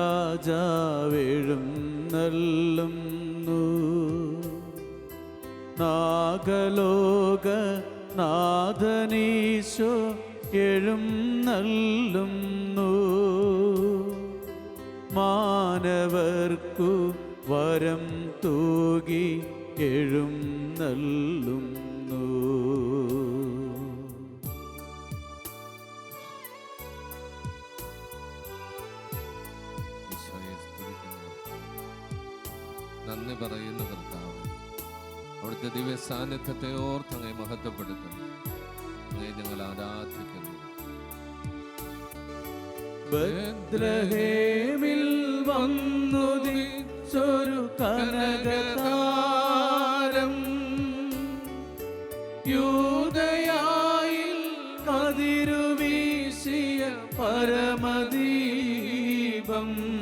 രാജാവെഴുന്നള്ളുന്നു. നാഗലോക നാഥനീശോ നല്ലുന്നു മാനവർക്കു വരം തൂകി എഴും ഈശോയെ പറയുന്ന കർത്താവ്. അവിടുത്തെ ദിവ്യ സാന്നിധ്യത്തെ ഓർത്ത് അങ്ങേ മഹത്വപ്പെടുത്തുന്നു. അങ്ങേ ഞങ്ങൾ ആരാധിക്കുന്നു. ബദ്രഹേമിൽ വന്നുദിച്ചൊരു കനകതാരം. കതിരുവീശിയ പരമദീപം.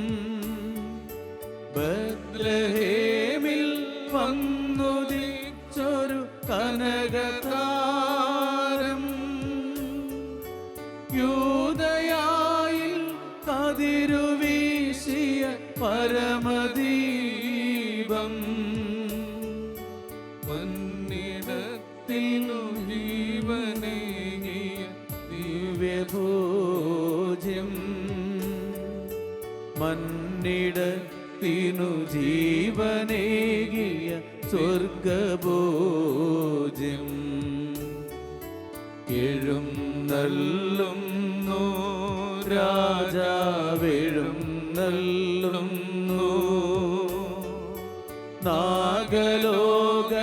നാഗലോക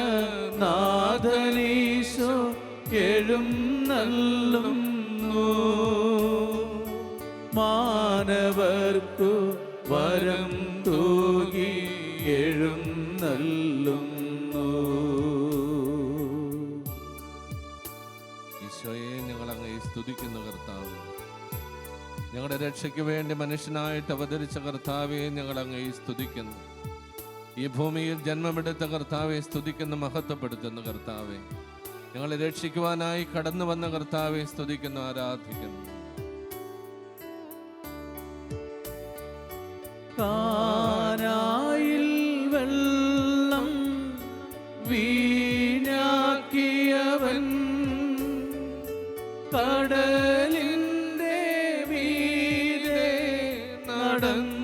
നാഥനീശോ എഴുന്നള്ളുന്നു. മാനവർക്കു വരം തൂകി എഴും നല്ലുന്നു ഈശോയെ ഞങ്ങളങ്ങ് സ്തുതിക്കുന്നു കർത്താവ് ഞങ്ങളുടെ രക്ഷയ്ക്ക് വേണ്ടി മനുഷ്യനായിട്ട് അവതരിച്ച കർത്താവെ ഞങ്ങൾ സ്തുതിക്കുന്നു. ഈ ഭൂമിയിൽ ജന്മമെടുത്ത കർത്താവെ സ്തുതിക്കുന്ന മഹത്വപ്പെടുത്തുന്ന കർത്താവെ. ഞങ്ങളെ രക്ഷിക്കുവാനായി കടന്നു വന്ന കർത്താവെ സ്തുതിക്കുന്നു ആരാധിക്കുന്നു. കാനായിൽ വെള്ളം വീണാക്കിയവൻ കടലിന്റെ മീതെ നടന്നു.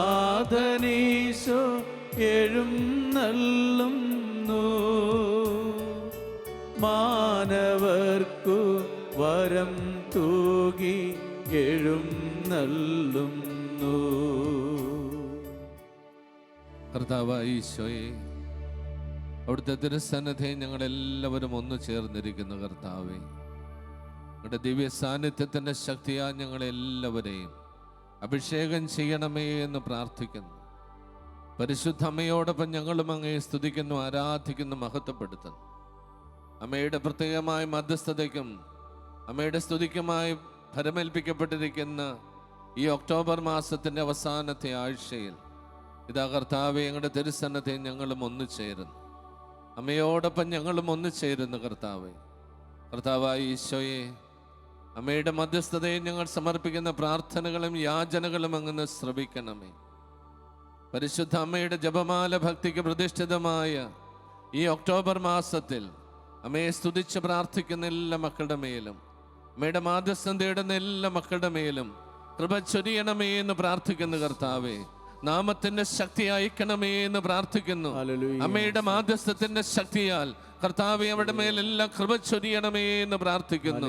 നാഥനീശോ എഴുന്നള്ളുന്നു. മാനവർക്കു വരം തൂകി എഴുന്നള്ളുന്നു. നല്ലുന്നു ഈശോയെ അവിടുത്തെ തിരുസന്നദ്ധയെ ഞങ്ങളെല്ലാവരും ഒന്നു ചേർന്നിരിക്കുന്നു കർത്താവെ. നിങ്ങളുടെ ദിവ്യ സാന്നിധ്യത്തിന്റെ ശക്തിയാ ഞങ്ങളെല്ലാവരെയും അഭിഷേകം ചെയ്യണമേ എന്ന് പ്രാർത്ഥിക്കുന്നു. പരിശുദ്ധ അമ്മയോടൊപ്പം ഞങ്ങളും അങ്ങയെ സ്തുതിക്കുന്നു ആരാധിക്കുന്നു മഹത്വപ്പെടുത്തുന്നു. അമ്മയുടെ പ്രത്യേകമായ മധ്യസ്ഥതയ്ക്കും അമ്മയുടെ സ്തുതിക്കുമായി ഫലമേൽപ്പിക്കപ്പെട്ടിരിക്കുന്ന ഈ ഒക്ടോബർ മാസത്തിന്റെ അവസാനത്തെ ആഴ്ചയിൽ ഇതാ കർത്താവെ ഞങ്ങളുടെ തിരുസന്നത്തെ ഞങ്ങളും ഒന്നു ചേരുന്നു അമ്മയോടൊപ്പം ഞങ്ങളും ഒന്നു ചേരുന്നു കർത്താവെ. കർത്താവായ ഈശോയെ അമ്മയുടെ മധ്യസ്ഥതയെ ഞങ്ങൾ സമർപ്പിക്കുന്ന പ്രാർത്ഥനകളും യാചനകളും അങ്ങ് ശ്രവിക്കണമേ. പരിശുദ്ധ അമ്മയുടെ ജപമാല ഭക്തിക്ക് പ്രതിഷ്ഠിതമായ ഈ ഒക്ടോബർ മാസത്തിൽ അമ്മയെ സ്തുതിച്ച് പ്രാർത്ഥിക്കുന്ന എല്ലാ മക്കളുടെ മേലും അമ്മയുടെ മാധ്യസ്ഥം തേടുന്ന എല്ലാ മക്കളുടെ മേലും കൃപ ചൊരിയണമേ എന്ന് പ്രാർത്ഥിക്കുന്ന കർത്താവേ നാമത്തിന്റെ ശക്തി അയക്കണമേ എന്ന് പ്രാർത്ഥിക്കുന്നു. അമ്മയുടെ മാധ്യസ്ഥത്തിന്റെ ശക്തിയാൽ കർത്താവ് അവിടെ മേലെല്ലാം കൃപ ചൊരിയണമേ എന്ന് പ്രാർത്ഥിക്കുന്നു.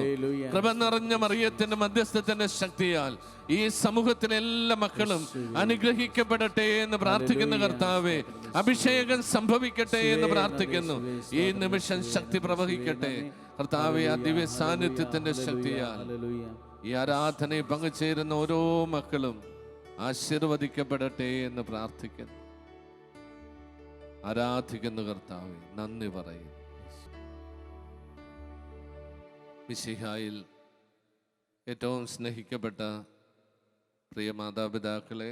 കൃപ നിറഞ്ഞ മറിയത്തിന്റെ മധ്യസ്ഥത്തിന്റെ ശക്തിയാൽ ഈ സമൂഹത്തിലെ എല്ലാ മക്കളും അനുഗ്രഹിക്കപ്പെടട്ടെ എന്ന് പ്രാർത്ഥിക്കുന്ന കർത്താവെ അഭിഷേകം സംഭവിക്കട്ടെ എന്ന് പ്രാർത്ഥിക്കുന്നു. ഈ നിമിഷം ശക്തി പ്രവഹിക്കട്ടെ. കർത്താവെ ആ ദിവ്യ സാന്നിധ്യത്തിന്റെ ശക്തിയാൽ. ഈ ആരാധനയിൽ പങ്കുചേരുന്ന ഓരോ മക്കളും ആശീർവദിക്കപ്പെടട്ടെ എന്ന് പ്രാർത്ഥിക്കുന്നു. ആരാധിക്കുന്നു കർത്താവെ നന്ദി പറയും മിശിഹായിൽ ഏറ്റവും സ്നേഹിക്കപ്പെട്ട പ്രിയ മാതാപിതാക്കളെ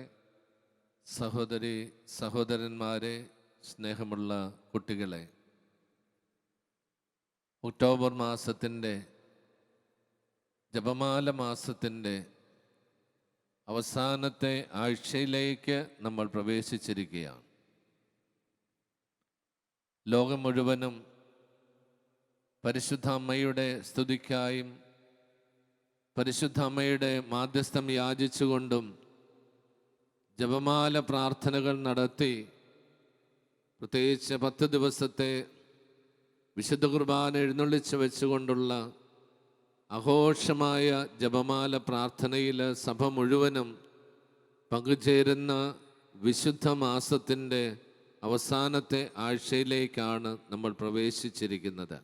സഹോദരി സഹോദരന്മാരെ സ്നേഹമുള്ള കുട്ടികളെ ഒക്ടോബർ മാസത്തിന്റെ ജപമാല മാസത്തിന്റെ അവസാനത്തെ ആഴ്ചയിലേക്ക് നമ്മൾ പ്രവേശിച്ചിരിക്കുകയാണ്. ലോകം മുഴുവനും പരിശുദ്ധ അമ്മയുടെ സ്തുതിക്കായും പരിശുദ്ധ അമ്മയുടെ മാധ്യസ്ഥം യാചിച്ചുകൊണ്ടും ജപമാല പ്രാർത്ഥനകൾ നടത്തി പ്രത്യേകിച്ച് പത്ത് ദിവസത്തെ വിശുദ്ധ കുർബാന എഴുന്നള്ളിച്ച് വെച്ചുകൊണ്ടുള്ള ആഘോഷമായ ജപമാല പ്രാർത്ഥനയിൽ സഭ മുഴുവനും പങ്കുചേരുന്ന വിശുദ്ധ മാസത്തിന്റെ അവസാനത്തെ ആഴ്ചയിലേക്കാണ് നമ്മൾ പ്രവേശിച്ചിരിക്കുന്നത്.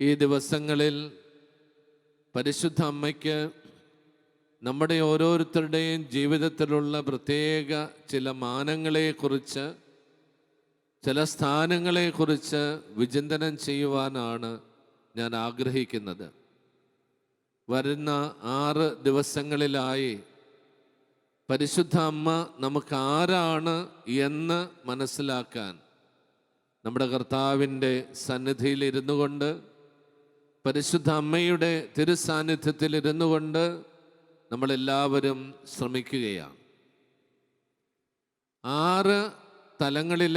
ഈ ദിവസങ്ങളിൽ പരിശുദ്ധ അമ്മയ്ക്ക് നമ്മുടെ ഓരോരുത്തരുടെയും ജീവിതത്തിലുള്ള പ്രത്യേക ചില മാനങ്ങളെക്കുറിച്ച് ചില സ്ഥാനങ്ങളെക്കുറിച്ച് വിചിന്തനം ചെയ്യുവാനാണ് ഞാൻ ആഗ്രഹിക്കുന്നത്. വരുന്ന ആറ് ദിവസങ്ങളിലായി പരിശുദ്ധ അമ്മ നമുക്ക് ആരാണ് എന്ന് മനസ്സിലാക്കാൻ നമ്മുടെ കർത്താവിന്റെ സന്നിധിയിൽ ഇരുന്നു കൊണ്ട് പരിശുദ്ധ അമ്മയുടെ തിരുസാന്നിധ്യത്തിൽ ഇരുന്നു കൊണ്ട് നമ്മളെല്ലാവരും ശ്രമിക്കുകയാണ്. ആറ് തലങ്ങളിൽ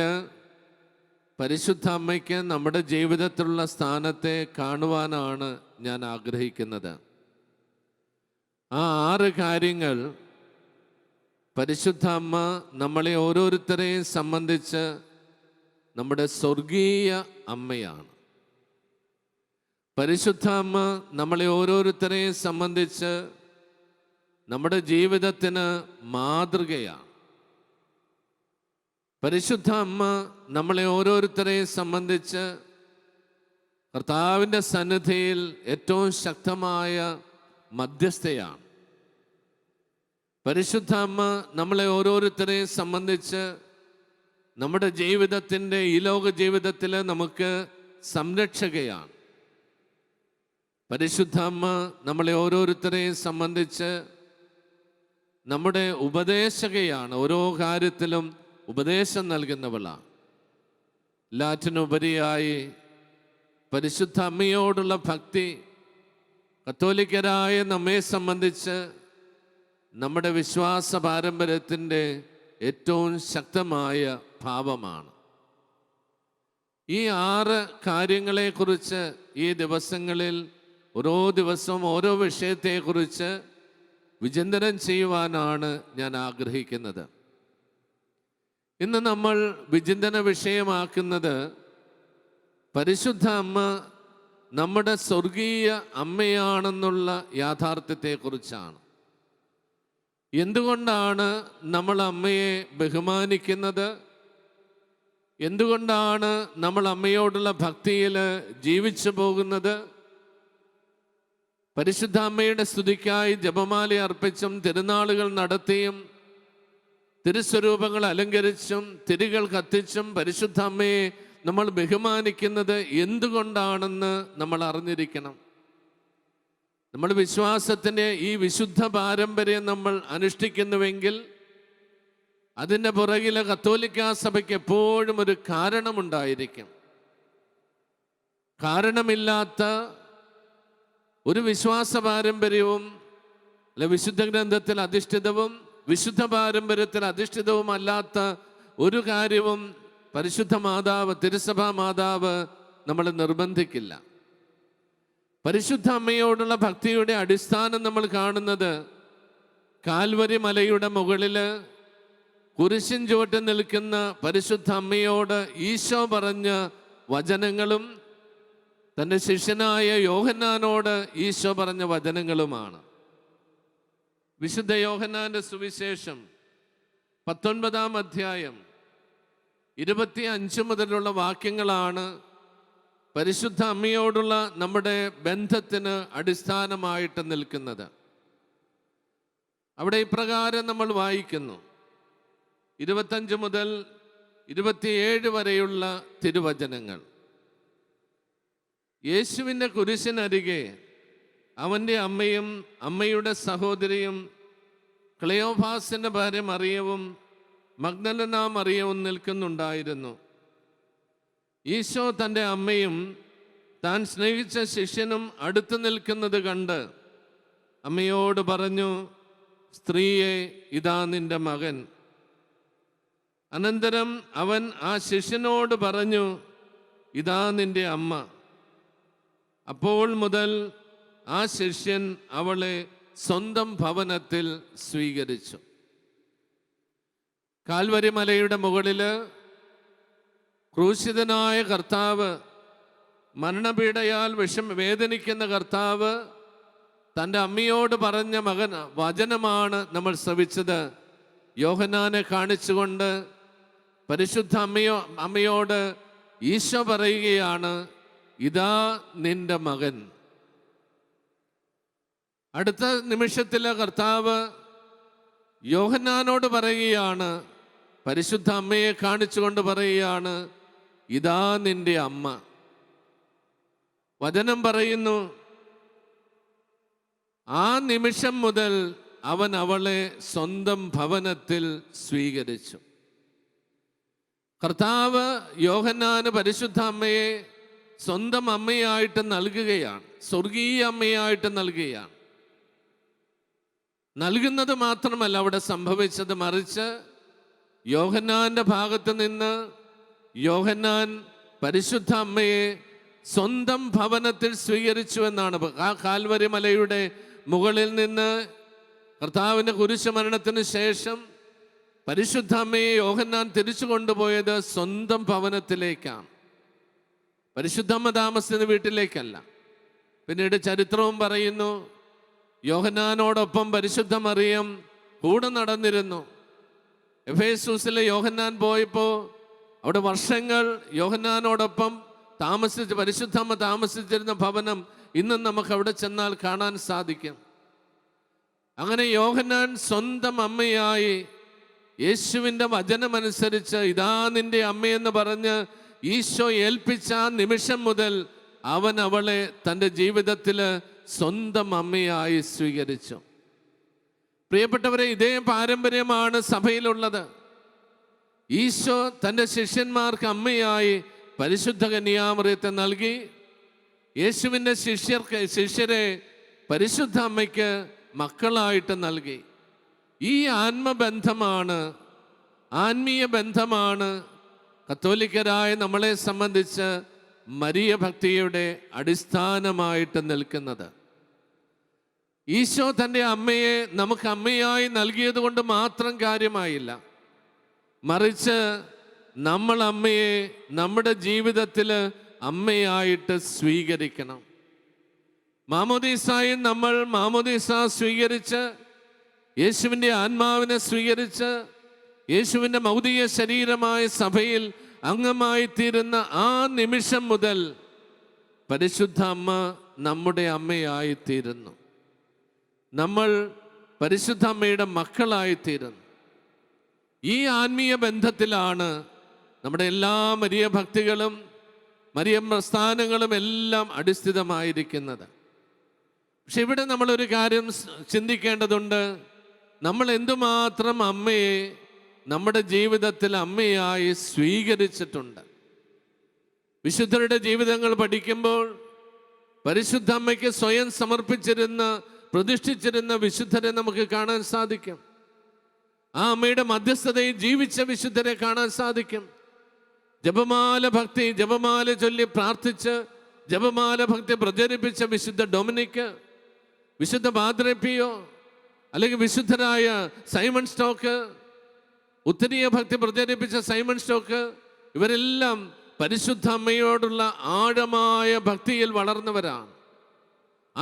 പരിശുദ്ധ അമ്മയ്ക്ക് നമ്മുടെ ജീവിതത്തിലുള്ള സ്ഥാനത്തെ കാണുവാനാണ് ഞാൻ ആഗ്രഹിക്കുന്നത്. ആ ആറ് കാര്യങ്ങൾ പരിശുദ്ധ അമ്മ നമ്മളെ ഓരോരുത്തരെയും സംബന്ധിച്ച് നമ്മുടെ സ്വർഗീയ അമ്മയാണ്. പരിശുദ്ധ അമ്മ നമ്മളെ ഓരോരുത്തരെയും സംബന്ധിച്ച് നമ്മുടെ ജീവിതത്തിന് മാതൃകയാണ്. പരിശുദ്ധ അമ്മ നമ്മളെ ഓരോരുത്തരെയും സംബന്ധിച്ച് കർത്താവിന്റെ സന്നിധിയിൽ ഏറ്റവും ശക്തമായ മധ്യസ്ഥയാണ്. പരിശുദ്ധ അമ്മ നമ്മളെ ഓരോരുത്തരെയും സംബന്ധിച്ച് നമ്മുടെ ജീവിതത്തിന്റെ ഈ ലോക ജീവിതത്തിൽ നമുക്ക് സംരക്ഷകയാണ്. പരിശുദ്ധ അമ്മ നമ്മളെ ഓരോരുത്തരെയും സംബന്ധിച്ച് നമ്മുടെ ഉപദേശകയാണ്. ഓരോ കാര്യത്തിലും ഉപദേശം നൽകുന്നവളാണ്. എല്ലാറ്റിനുപരിയായി പരിശുദ്ധ അമ്മയോടുള്ള ഭക്തി കത്തോലിക്കരായ നമ്മെ സംബന്ധിച്ച് നമ്മുടെ വിശ്വാസ പാരമ്പര്യത്തിന്റെ ഏറ്റവും ശക്തമായ ഭാവമാണ്. ഈ ആറ് കാര്യങ്ങളെക്കുറിച്ച് ഈ ദിവസങ്ങളിൽ ഓരോ ദിവസവും ഓരോ വിഷയത്തെക്കുറിച്ച് വിചിന്തനം ചെയ്യുവാനാണ് ഞാൻ ആഗ്രഹിക്കുന്നത്. ഇന്ന് നമ്മൾ വിചിന്തന വിഷയമാക്കുന്നത് പരിശുദ്ധ അമ്മ നമ്മുടെ സ്വർഗീയ അമ്മയാണെന്നുള്ള യാഥാർത്ഥ്യത്തെക്കുറിച്ചാണ്. എന്തുകൊണ്ടാണ് നമ്മൾ അമ്മയെ ബഹുമാനിക്കുന്നത്? എന്തുകൊണ്ടാണ് നമ്മൾ അമ്മയോടുള്ള ഭക്തിയിൽ ജീവിച്ചു പോകുന്നത്? പരിശുദ്ധ അമ്മയുടെ സ്തുതിക്കായി ജപമാല അർപ്പിച്ചും തിരുനാളുകൾ നടത്തിയും തിരുസ്വരൂപങ്ങൾ അലങ്കരിച്ചും തിരികൾ കത്തിച്ചും പരിശുദ്ധ അമ്മയെ നമ്മൾ ബഹുമാനിക്കുന്നത് എന്തുകൊണ്ടാണെന്ന് നമ്മൾ അറിഞ്ഞിരിക്കണം. നമ്മൾ വിശ്വാസത്തിന്റെ ഈ വിശുദ്ധ പാരമ്പര്യം നമ്മൾ അനുഷ്ഠിക്കുന്നുവെങ്കിൽ അതിന്റെ പുറകിലെ കത്തോലിക്ക സഭയ്ക്ക് എപ്പോഴും ഒരു കാരണമുണ്ടായിരിക്കും. കാരണമില്ലാത്ത ഒരു വിശ്വാസ പാരമ്പര്യവും അല്ലെ വിശുദ്ധ ഗ്രന്ഥത്തിൽ അധിഷ്ഠിതവും വിശുദ്ധ പാരമ്പര്യത്തിൽ അധിഷ്ഠിതവുമല്ലാത്ത ഒരു കാര്യവും പരിശുദ്ധ മാതാവ് തിരുസഭാ മാതാവ് നമ്മൾ നിർബന്ധിക്കില്ല. പരിശുദ്ധ അമ്മയോടുള്ള ഭക്തിയുടെ അടിസ്ഥാനം നമ്മൾ കാണുന്നത് കാൽവരി മലയുടെ മുകളിൽ കുരിശിൻ ചുവട്ട് നിൽക്കുന്ന പരിശുദ്ധ അമ്മയോട് ഈശോ പറഞ്ഞ വചനങ്ങളും തന്റെ ശിഷ്യനായ യോഹന്നാനോട് ഈശോ പറഞ്ഞ വചനങ്ങളുമാണ്. വിശുദ്ധ യോഹന്നാന്റെ സുവിശേഷം പത്തൊൻപതാം അധ്യായം ഇരുപത്തി അഞ്ച് മുതലുള്ള വാക്യങ്ങളാണ് പരിശുദ്ധ അമ്മയോടുള്ള നമ്മുടെ ബന്ധത്തിന് അടിസ്ഥാനമായിട്ട് നിൽക്കുന്നത്. അവിടെ ഇപ്രകാരം നമ്മൾ വായിക്കുന്നു. ഇരുപത്തഞ്ച് മുതൽ ഇരുപത്തിയേഴ് വരെയുള്ള തിരുവചനങ്ങൾ. യേശുവിന്റെ കുരിശിനരികെ അവന്റെ അമ്മയും അമ്മയുടെ സഹോദരിയും ക്ലയോഫാസിന്റെ ഭാര്യ മറിയവും മഗ്നലന മറിയവും നിൽക്കുന്നുണ്ടായിരുന്നു. ഈശോ തന്റെ അമ്മയും താൻ സ്നേഹിച്ച ശിഷ്യനും അടുത്തു നിൽക്കുന്നത് കണ്ട് അമ്മയോട് പറഞ്ഞു സ്ത്രീയെ ഇതാ നിന്റെ മകൻ. അനന്തരം അവൻ ആ ശിഷ്യനോട് പറഞ്ഞു ഇതാ നിന്റെ അമ്മ. അപ്പോൾ മുതൽ ആ ശിഷ്യൻ അവളെ സ്വന്തം ഭവനത്തിൽ സ്വീകരിച്ചു. കാൽവരി മലയുടെ മുകളിൽ ക്രൂശിതനായ കർത്താവ് മരണപീഡയാൽ വിഷം വേദനിക്കുന്ന കർത്താവ് തന്റെ അമ്മയോട് പറഞ്ഞ മകൻ വചനമാണ് നമ്മൾ ശ്രവിച്ചത്. യോഹനാനെ കാണിച്ചുകൊണ്ട് പരിശുദ്ധ അമ്മയോ അമ്മയോട് ഈശോ പറയുകയാണ് ഇതാ നിന്റെ മകൻ. അടുത്ത നിമിഷത്തിലെ കർത്താവ് യോഹന്നാനോട് പറയുകയാണ് പരിശുദ്ധ അമ്മയെ കാണിച്ചുകൊണ്ട് പറയുകയാണ് ഇതാ നിന്റെ അമ്മ. വചനം പറയുന്നു ആ നിമിഷം മുതൽ അവൻ അവളെ സ്വന്തം ഭവനത്തിൽ സ്വീകരിച്ചു. കർത്താവ് യോഹന്നാന് പരിശുദ്ധ അമ്മയെ സ്വന്തം അമ്മയായിട്ട് നൽകുകയാണ് സ്വർഗീയ അമ്മയായിട്ട് നൽകുകയാണ്. നൽകുന്നത് മാത്രമല്ല അവിടെ സംഭവിച്ചത്. മറിച്ച് യോഹന്നാന്റെ ഭാഗത്ത് നിന്ന് യോഹന്നാൻ പരിശുദ്ധ അമ്മയെ സ്വന്തം ഭവനത്തിൽ സ്വീകരിച്ചു എന്നാണ്. ആ കാൽവരി മലയുടെ മുകളിൽ നിന്ന് കർത്താവിന്റെ കുരിശുമരണത്തിന് ശേഷം പരിശുദ്ധ അമ്മയെ യോഹന്നാൻ തിരിച്ചു കൊണ്ടുപോയത് സ്വന്തം ഭവനത്തിലേക്കാണ്. പരിശുദ്ധമ്മ താമസിക്കുന്ന വീട്ടിലേക്കല്ല. പിന്നീട് ചരിത്രവും പറയുന്നു യോഹന്നാനോടൊപ്പം പരിശുദ്ധ മറിയം കൂടെ നടന്നിരുന്നു. എഫേസൂസിലെ യോഹന്നാൻ പോയപ്പോൾ അവിടെ വർഷങ്ങൾ യോഹന്നാനോടൊപ്പം താമസിച്ച് പരിശുദ്ധമ്മ താമസിച്ചിരുന്ന ഭവനം ഇന്നും നമുക്ക് അവിടെ ചെന്നാൽ കാണാൻ സാധിക്കും. അങ്ങനെ യോഹന്നാൻ സ്വന്തം അമ്മയായി യേശുവിന്റെ വചനമനുസരിച്ച് ഇതാ നിന്റെ അമ്മയെന്ന് പറഞ്ഞ് ഈശോ ഏൽപ്പിച്ച ആ നിമിഷം മുതൽ അവൻ അവളെ തന്റെ ജീവിതത്തിൽ സ്വന്തം അമ്മയായി സ്വീകരിച്ചു. പ്രിയപ്പെട്ടവരെ ഇതേ പാരമ്പര്യമാണ് സഭയിലുള്ളത്. ഈശോ തന്റെ ശിഷ്യന്മാർക്ക് അമ്മയായി പരിശുദ്ധ കന്യാമറിയത്തെ നൽകി. യേശുവിന്റെ ശിഷ്യർക്ക് ശിഷ്യരെ പരിശുദ്ധ അമ്മയ്ക്ക് മക്കളായിട്ട് നൽകി. ഈ ആത്മബന്ധമാണ് ആത്മീയ ബന്ധമാണ് കത്തോലിക്കരായ നമ്മളെ സംബന്ധിച്ച് മരിയ ഭക്തിയുടെ അടിസ്ഥാനമായിട്ട് നിൽക്കുന്നത്. ഈശോ തന്റെ അമ്മയെ നമുക്ക് അമ്മയായി നൽകിയത് കൊണ്ട് മാത്രം കാര്യമായില്ല. മറിച്ച് നമ്മൾ അമ്മയെ നമ്മുടെ ജീവിതത്തിൽ അമ്മയായിട്ട് സ്വീകരിക്കണം. മാമോദീസായി നമ്മൾ മാമോദീസ സ്വീകരിച്ച് യേശുവിന്റെ ആത്മാവിനെ സ്വീകരിച്ച് യേശുവിന്റെ മൗതിക ശരീരമായ സഭയിൽ അംഗമായി തീരുന്ന ആ നിമിഷം മുതൽ പരിശുദ്ധ അമ്മ നമ്മുടെ അമ്മയായി തീരുന്നു. നമ്മൾ പരിശുദ്ധ അമ്മയുടെ മക്കളായിത്തീരുന്നു. ഈ ആത്മീയ ബന്ധത്തിലാണ് നമ്മുടെ എല്ലാ മരിയ ഭക്തികളും മരിയ പ്രസ്ഥാനങ്ങളും എല്ലാം അടിസ്ഥിതമായിരിക്കുന്നത്. പക്ഷെ ഇവിടെ നമ്മളൊരു കാര്യം ചിന്തിക്കേണ്ടതുണ്ട്. നമ്മൾ എന്തുമാത്രം അമ്മയെ നമ്മുടെ ജീവിതത്തിൽ അമ്മയായി സ്വീകരിച്ചിട്ടുണ്ട്. വിശുദ്ധരുടെ ജീവിതങ്ങൾ പഠിക്കുമ്പോൾ പരിശുദ്ധ അമ്മയ്ക്ക് സ്വയം സമർപ്പിച്ചിരുന്ന പ്രതിഷ്ഠിച്ചിരുന്ന വിശുദ്ധരെ നമുക്ക് കാണാൻ സാധിക്കും. ആ അമ്മയുടെ മധ്യസ്ഥതയിൽ ജീവിച്ച വിശുദ്ധരെ കാണാൻ സാധിക്കും. ജപമാല ഭക്തി ജപമാല ചൊല്ലി പ്രാർത്ഥിച്ച് ജപമാല ഭക്തി പ്രചരിപ്പിച്ച വിശുദ്ധ ഡൊമിനിക്ക് വിശുദ്ധ ബാദ്രപ്പിയോ അല്ലെങ്കിൽ വിശുദ്ധരായ സൈമൺ സ്റ്റോക്ക് ഉത്തരീയ ഭക്തി പ്രചരിപ്പിച്ച സൈമൺ സ്റ്റോക്ക് ഇവരെല്ലാം പരിശുദ്ധ അമ്മയോടുള്ള ആഴമായ ഭക്തിയിൽ വളർന്നവരാണ്.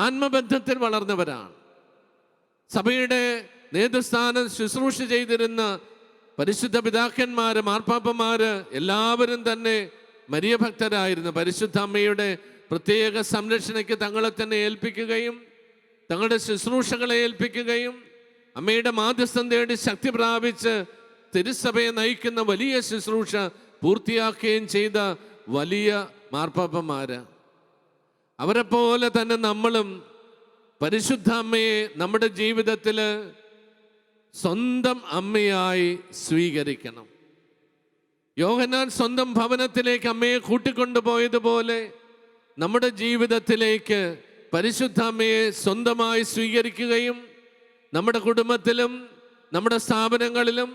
ആത്മബന്ധത്തിൽ വളർന്നവരാണ്. സഭയുടെ നേതൃസ്ഥാനം ശുശ്രൂഷ ചെയ്തിരുന്ന പരിശുദ്ധ പിതാക്കന്മാര് മാർപ്പാപ്പന്മാര് എല്ലാവരും തന്നെ മരിയഭക്തരായിരുന്നു. പരിശുദ്ധ അമ്മയുടെ പ്രത്യേക സംരക്ഷണയ്ക്ക് തങ്ങളെ തന്നെ ഏൽപ്പിക്കുകയും തങ്ങളുടെ ശുശ്രൂഷകളെ ഏൽപ്പിക്കുകയും അമ്മയുടെ മാധ്യസ്ഥം തേടി ശക്തി പ്രാപിച്ച് തിരുസഭയെ നയിക്കുന്ന വലിയ ശുശ്രൂഷ പൂർത്തിയാക്കുകയും ചെയ്ത വലിയ മാർപ്പാപ്പന്മാര്. അവരെ പോലെ തന്നെ നമ്മളും പരിശുദ്ധ അമ്മയെ നമ്മുടെ ജീവിതത്തിൽ സ്വന്തം അമ്മയായി സ്വീകരിക്കണം. യോഹനാൻ സ്വന്തം ഭവനത്തിലേക്ക് അമ്മയെ കൂട്ടിക്കൊണ്ടുപോയതുപോലെ നമ്മുടെ ജീവിതത്തിലേക്ക് പരിശുദ്ധ അമ്മയെ സ്വന്തമായി സ്വീകരിക്കുകയും നമ്മുടെ കുടുംബത്തിലും നമ്മുടെ സ്ഥാപനങ്ങളിലും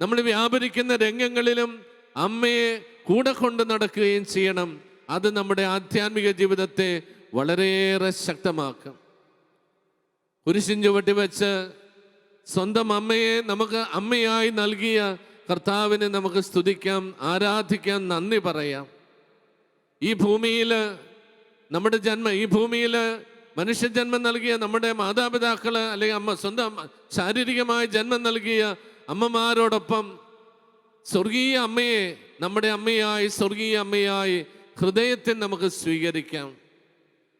നമ്മൾ വ്യാപരിക്കുന്ന രംഗങ്ങളിലും അമ്മയെ കൂടെ കൊണ്ട് നടക്കുകയും ചെയ്യണം. അത് നമ്മുടെ ആധ്യാത്മിക ജീവിതത്തെ വളരെയേറെ ശക്തമാക്കും. കുരിശിൻ ചുവട്ടി വെച്ച് സ്വന്തം അമ്മയെ നമുക്ക് അമ്മയായി നൽകിയ കർത്താവിനെ നമുക്ക് സ്തുതിക്കാം ആരാധിക്കാം നന്ദി പറയാം. ഈ ഭൂമിയിൽ നമ്മുടെ ജന്മ ഈ ഭൂമിയിൽ മനുഷ്യജന്മം നൽകിയ നമ്മുടെ മാതാപിതാക്കൾ അല്ലെങ്കിൽ അമ്മ സ്വന്തം ശാരീരികമായ ജന്മം നൽകിയ അമ്മമാരോടൊപ്പം സ്വർഗീയ അമ്മയെ നമ്മുടെ അമ്മയായി സ്വർഗീയ അമ്മയായി ഹൃദയത്തിൽ നമുക്ക് സ്വീകരിക്കാം.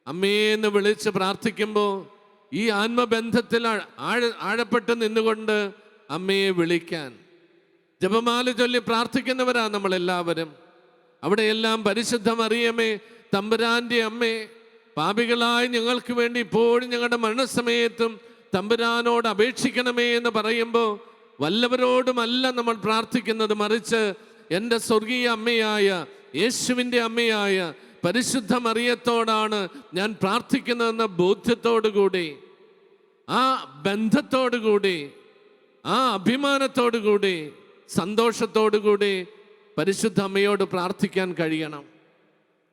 അമ്മേന്ന് വിളിച്ച് പ്രാർത്ഥിക്കുമ്പോൾ ഈ ആത്മബന്ധത്തിൽ ആഴ ആഴ- ആഴപ്പെട്ട് നിന്നുകൊണ്ട് അമ്മയെ വിളിക്കാൻ. ജപമാല ചൊല്ലി പ്രാർത്ഥിക്കുന്നവരാ നമ്മളെല്ലാവരും. അവിടെയെല്ലാം പരിശുദ്ധ മറിയമേ തമ്പുരാന്റെ അമ്മേ പാപികളായി ഞങ്ങൾക്ക് വേണ്ടി ഇപ്പോഴും ഞങ്ങളുടെ മരണസമയത്തും തമ്പുരാനോട് അപേക്ഷിക്കണമേ എന്ന് പറയുമ്പോൾ വല്ലവരോടുമല്ല നമ്മൾ പ്രാർത്ഥിക്കുന്നത്. മറിച്ച് എന്റെ സ്വർഗീയ അമ്മയായ യേശുവിന്റെ അമ്മയായ പരിശുദ്ധ മറിയത്തോടാണ് ഞാൻ പ്രാർത്ഥിക്കുന്നതെന്ന ബോധ്യത്തോടു കൂടി ആ ബന്ധത്തോടു കൂടി ആ അഭിമാനത്തോടു കൂടി സന്തോഷത്തോടു കൂടി പരിശുദ്ധ അമ്മയോട് പ്രാർത്ഥിക്കാൻ കഴിയണം.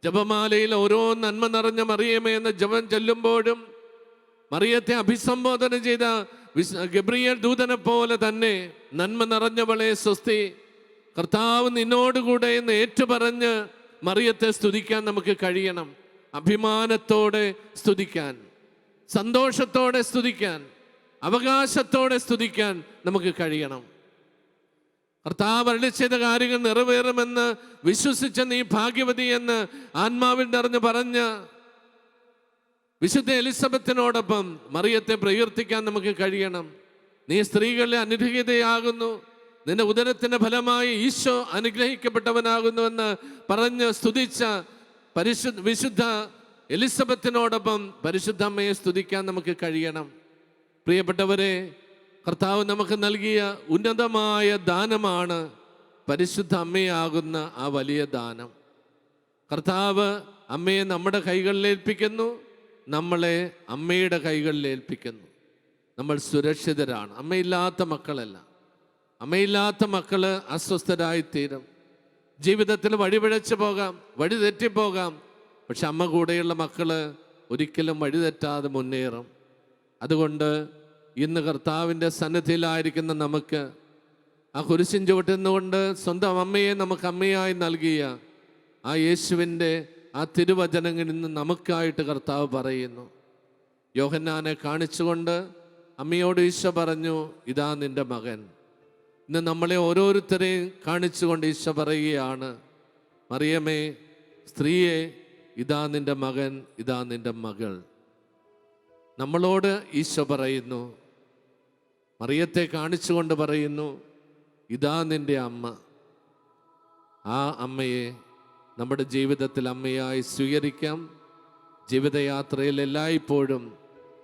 ജപമാലയിൽ ഓരോ നന്മ നിറഞ്ഞ മറിയമേ എന്ന ജപം ചെല്ലുമ്പോഴും മറിയത്തെ അഭിസംബോധന ചെയ്ത ഗബ്രിയേൽ ദൂതനെ പോലെ തന്നെ നന്മ നിറഞ്ഞവളെ സ്വസ്തി കർത്താവ് നിന്നോടുകൂടെ എന്ന് ഏറ്റുപറഞ്ഞ് മറിയത്തെ സ്തുതിക്കാൻ നമുക്ക് കഴിയണം. അഭിമാനത്തോടെ സ്തുതിക്കാൻ സന്തോഷത്തോടെ സ്തുതിക്കാൻ അവകാശത്തോടെ സ്തുതിക്കാൻ നമുക്ക് കഴിയണം. കർത്താവ് അരളി ചെയ്ത കാര്യങ്ങൾ നിറവേറുമെന്ന് വിശ്വസിച്ച നീ ഭാഗ്യവതി എന്ന് ആത്മാവിൽ നിറഞ്ഞു പറഞ്ഞ വിശുദ്ധ എലിസബത്തിനോടൊപ്പം മറിയത്തെ പ്രകീർത്തിക്കാൻ നമുക്ക് കഴിയണം. നീ സ്ത്രീകളിലെ അനുഗ്രഹീതയാകുന്നു നിന്റെ ഉദരത്തിന്റെ ഫലമായി ഈശോ അനുഗ്രഹിക്കപ്പെട്ടവനാകുന്നുവെന്ന് പറഞ്ഞ് സ്തുതിച്ച പരിശുദ്ധ വിശുദ്ധ എലിസബത്തിനോടൊപ്പം പരിശുദ്ധ അമ്മയെ സ്തുതിക്കാൻ നമുക്ക് കഴിയണം. പ്രിയപ്പെട്ടവരെ കർത്താവ് നമുക്ക് നൽകിയ ഉന്നതമായ ദാനമാണ് പരിശുദ്ധ അമ്മയാകുന്ന ആ വലിയ ദാനം. കർത്താവ് അമ്മയെ നമ്മുടെ കൈകളിൽ ഏൽപ്പിക്കുന്നു നമ്മളെ അമ്മയുടെ കൈകളിൽ ഏൽപ്പിക്കുന്നു. നമ്മൾ സുരക്ഷിതരാണ് അമ്മയില്ലാത്ത മക്കളല്ല. അമ്മയില്ലാത്ത മക്കൾ അസ്വസ്ഥരായിത്തീരും. ജീവിതത്തിൽ വഴിപിഴച്ചു പോകാം വഴി തെറ്റിപ്പോകാം പക്ഷെ അമ്മ കൂടെയുള്ള മക്കൾ ഒരിക്കലും വഴി തെറ്റാതെ മുന്നേറും. അതുകൊണ്ട് ഇന്ന് കർത്താവിന്റെ സന്നിധിയിലായിരിക്കുന്ന നമുക്ക് ആ കുരിശിൻ ചുവട്ടുന്നുകൊണ്ട് സ്വന്തം അമ്മയെ നമുക്ക് അമ്മയായി നൽകിയ ആ യേശുവിന്റെ ആ തിരുവചനങ്ങളിൽ നിന്ന് നമുക്കായിട്ട് കർത്താവ് പറയുന്നു. യോഹന്നാനെ കാണിച്ചുകൊണ്ട് അമ്മയോട് ഈശോ പറഞ്ഞു ഇതാ നിന്റെ മകൻ. ഇന്ന് നമ്മളെ ഓരോരുത്തരെയും കാണിച്ചുകൊണ്ട് ഈശോ പറയുകയാണ് മറിയമേ സ്ത്രീയെ ഇതാ നിന്റെ മകൻ ഇതാ നിന്റെ മകൾ. നമ്മളോട് ഈശോ പറയുന്നു മറിയത്തെ കാണിച്ചുകൊണ്ട് പറയുന്നു ഇതാ നിന്റെ അമ്മ. ആ അമ്മയെ നമ്മുടെ ജീവിതത്തിൽ അമ്മയായി സ്വീകരിക്കാം. ജീവിതയാത്രയിൽ എല്ലായ്പ്പോഴും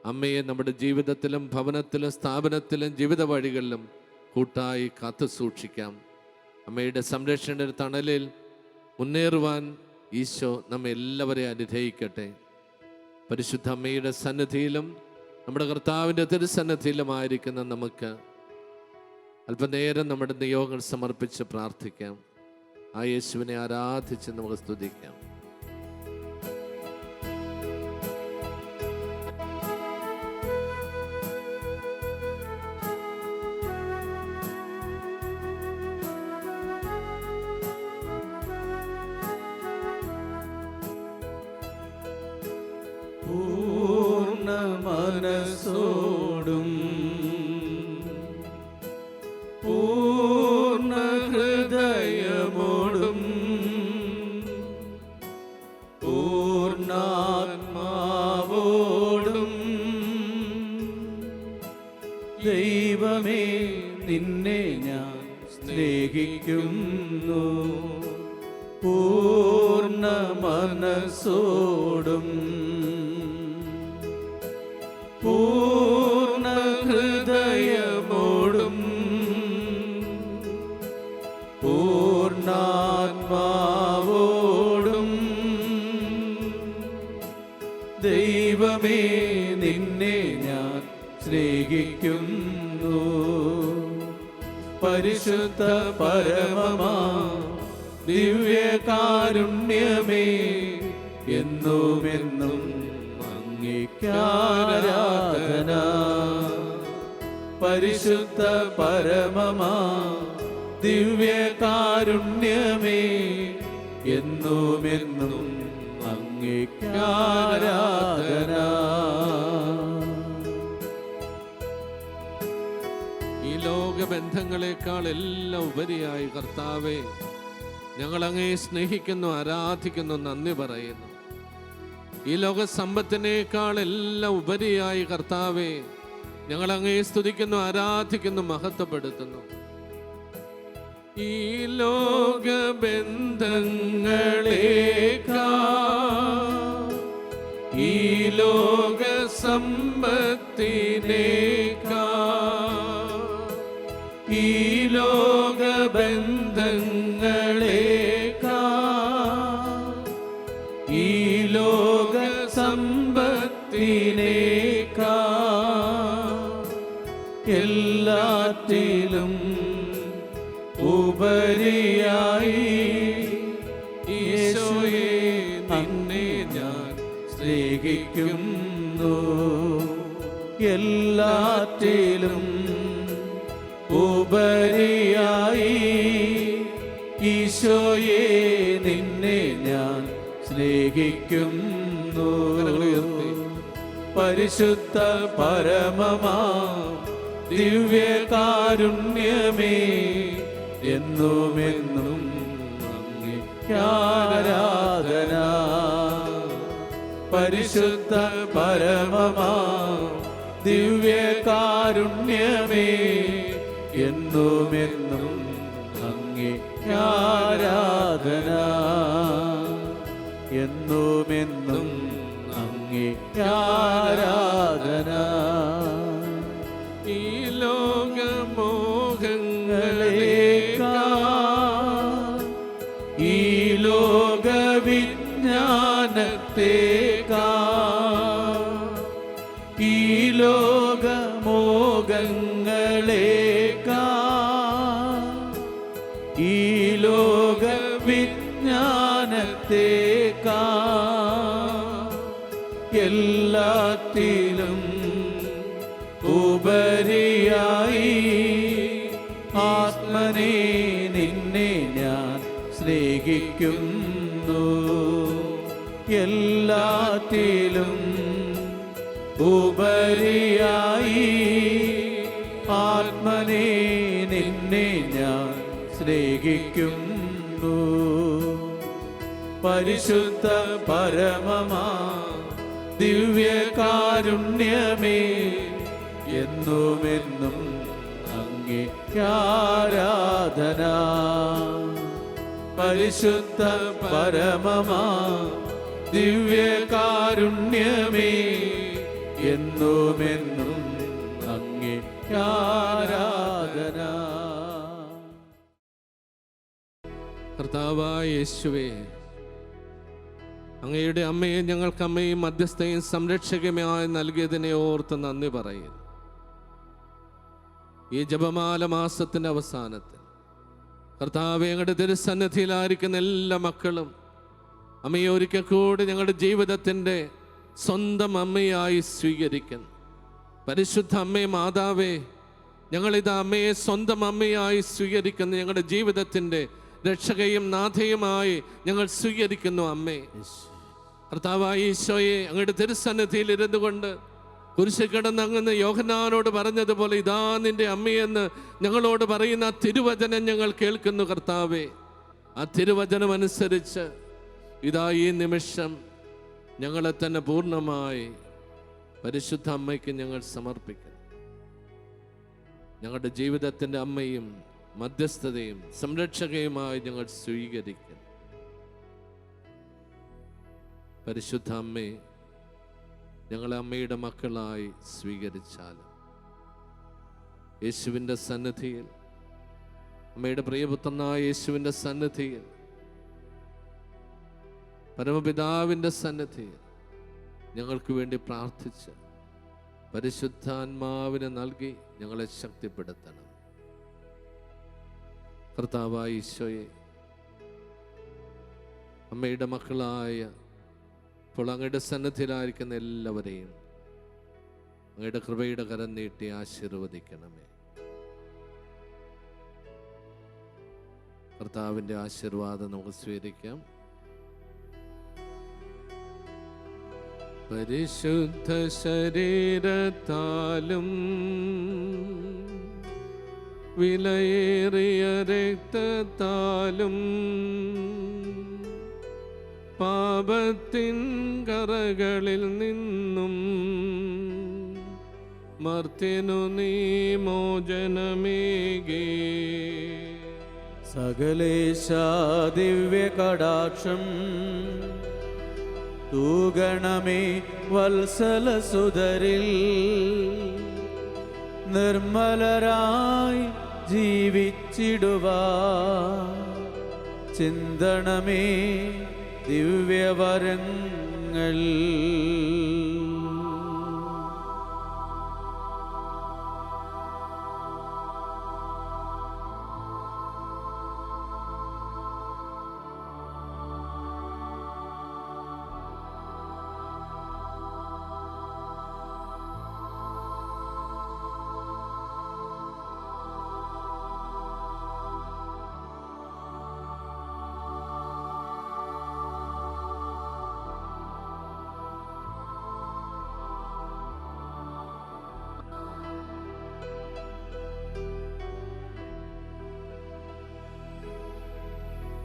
അമ്മയെ നമ്മുടെ ജീവിതത്തിലും ഭവനത്തിലും സ്ഥാപനത്തിലും ജീവിത വഴികളിലും കൂട്ടായി കാത്തു സൂക്ഷിക്കാം. അമ്മയുടെ സംരക്ഷണ തണലിൽ മുന്നേറുവാൻ ഈശോ നമ്മെ എല്ലാവരെയും അനുഗ്രഹിക്കട്ടെ. പരിശുദ്ധ അമ്മയുടെ സന്നിധിയിലും നമ്മുടെ കർത്താവിന്റെ തിരുസന്നിധിയിലുമായിരിക്കുന്ന നമുക്ക് അല്പനേരം നമ്മുടെ നിയോഗങ്ങൾ സമർപ്പിച്ച് പ്രാർത്ഥിക്കാം. ആ യേശുവിനെ ആരാധിച്ച് നമുക്ക് സ്തുതിക്കാം. മനസ്സോടും ദിവ്യകാരുണ്യമേ എന്നുമെന്നും അംഗീകാരാധന. പരിശുദ്ധ പരമമാ ദിവ്യകാരുണ്യമേ എന്നുമെന്നും അംഗീകാരാധന. ഈ ലോകബന്ധങ്ങളെക്കാൾ എല്ലാം ഉപരിയായി കർത്താവെ ഞങ്ങൾ അങ്ങേ സ്നേഹിക്കുന്നു ആരാധിക്കുന്നു നന്ദി പറയുന്നു. ഈ ലോക സമ്പത്തിനേക്കാൾ എല്ലാം ഉപരിയായി കർത്താവെ ഞങ്ങൾ അങ്ങേ സ്തുതിക്കുന്നു ആരാധിക്കുന്നു മഹത്വപ്പെടുത്തുന്നു. ഈ ലോക ബന്ധങ്ങളേക്കാ ഈ ലോക സമ്പത്തിനേക്കാ എല്ലാറ്റിലും ഉപരിയായി ഈശോയെ നിന്നെ ഞാൻ സ്നേഹിക്കുന്നു. പരിശുദ്ധ പരമമാ ദിവ്യകാരുണ്യമേ എന്നുമെന്നും ആരാധന പരിശുദ്ധ പരമമാ ദിവ്യകാരുണ്യമേ എന്നുമെന്നും അങ്ങേ ആരാധന എന്നുമെന്നും അങ്ങേ ആരാധന. നിന്നെ ഞാൻ സ്നേഹിക്കുന്നു. എല്ലാത്തിലും ഉപരിയായി ആത്മനെ നിന്നെ ഞാൻ സ്നേഹിക്കുന്നു. പരിശുദ്ധ പരമമാ ദിവ്യകാരുണ്യമേ എന്നുമെന്നും അങ്ങേ ആരാധന. പരിശുദ്ധ പരമമാ ദിവ്യകാരുണ്യമേ എന്നുമെന്നും അങ്ങേ ആരാധന. യേശുവേ അങ്ങയുടെ അമ്മയെ ഞങ്ങൾക്കമ്മയും മധ്യസ്ഥയും സംരക്ഷകമായി നൽകിയതിനെ ഓർത്ത് നന്ദി പറയുന്നു. ഈ ജപമാല മാസത്തിന്റെ അവസാനത്തിൽ. കർത്താവ് ഞങ്ങളുടെ തിരുസന്നിധിയിലായിരിക്കുന്ന എല്ലാ മക്കളും അമ്മയെ ഒരിക്കൽ കൂടി ഞങ്ങളുടെ ജീവിതത്തിന്റെ സ്വന്തം അമ്മയായി സ്വീകരിക്കുന്നു. പരിശുദ്ധ അമ്മയെ മാതാവേ ഞങ്ങളിത് അമ്മയെ സ്വന്തം അമ്മയായി സ്വീകരിക്കുന്നു. ഞങ്ങളുടെ ജീവിതത്തിന്റെ രക്ഷകയും നാഥയുമായി ഞങ്ങൾ സ്വീകരിക്കുന്നു അമ്മേ. കർത്താവായ ഈശോയെ അങ്ങയുടെ തിരുസന്നിധിയിൽ ഇരുന്നു കൊണ്ട് കുരിശിൽ കിടന്ന് അങ്ങ് യോഹനാനോട് പറഞ്ഞതുപോലെ ഇതാ നിന്റെ അമ്മയെന്ന് ഞങ്ങളോട് പറയുന്ന ആ തിരുവചനം ഞങ്ങൾ കേൾക്കുന്നു കർത്താവേ. ആ തിരുവചനം അനുസരിച്ച് ഇതാ ഈ നിമിഷം ഞങ്ങളെ തന്നെ പൂർണമായി പരിശുദ്ധ അമ്മയ്ക്ക് ഞങ്ങൾ സമർപ്പിക്കുന്നു. ഞങ്ങളുടെ ജീവിതത്തിന്റെ അമ്മയും മധ്യസ്ഥതയും സംരക്ഷകയുമായി ഞങ്ങൾ സ്വീകരിക്കുന്നു. പരിശുദ്ധ അമ്മേ ഞങ്ങളെ അമ്മയുടെ മക്കളായി സ്വീകരിച്ചാലും. യേശുവിന്റെ സന്നിധിയിൽ അമ്മയുടെ പ്രിയപുത്രനായ യേശുവിന്റെ സന്നിധിയിൽ പരമപിതാവിന്റെ സന്നിധിയിൽ ഞങ്ങൾക്ക് വേണ്ടി പ്രാർത്ഥിച്ച് പരിശുദ്ധാത്മാവിനെ നൽകി ഞങ്ങളെ ശക്തിപ്പെടുത്തണം. കർത്താവായ ഈശോയെ അമ്മയുടെ മക്കളായ ഇപ്പോൾ അങ്ങയുടെ സന്നദ്ധിയിലായിരിക്കുന്ന എല്ലാവരെയും അങ്ങയുടെ കൃപയുടെ കരം നീട്ടി ആശീർവദിക്കണമേ. കർത്താവിന്റെ ആശീർവാദം നമുക്ക് സ്വീകരിക്കാം. പരിശുദ്ധ ശരീരത്താലും വിലയേറിയ രക്തത്താലും പാപത്തിൻ കറകളിൽ നിന്നും മർത്തിനു നീ മോചനമേകേ. സകലേശാദിവ്യകടാക്ഷം ദിവ്യ കടാക്ഷം തൂഗണമേ വത്സല സുതരിൽ നിർമ്മലരായി ജീവിച്ചിടുവാ. ചിന്തണമേ ദിവ്യവരങ്ങൾ.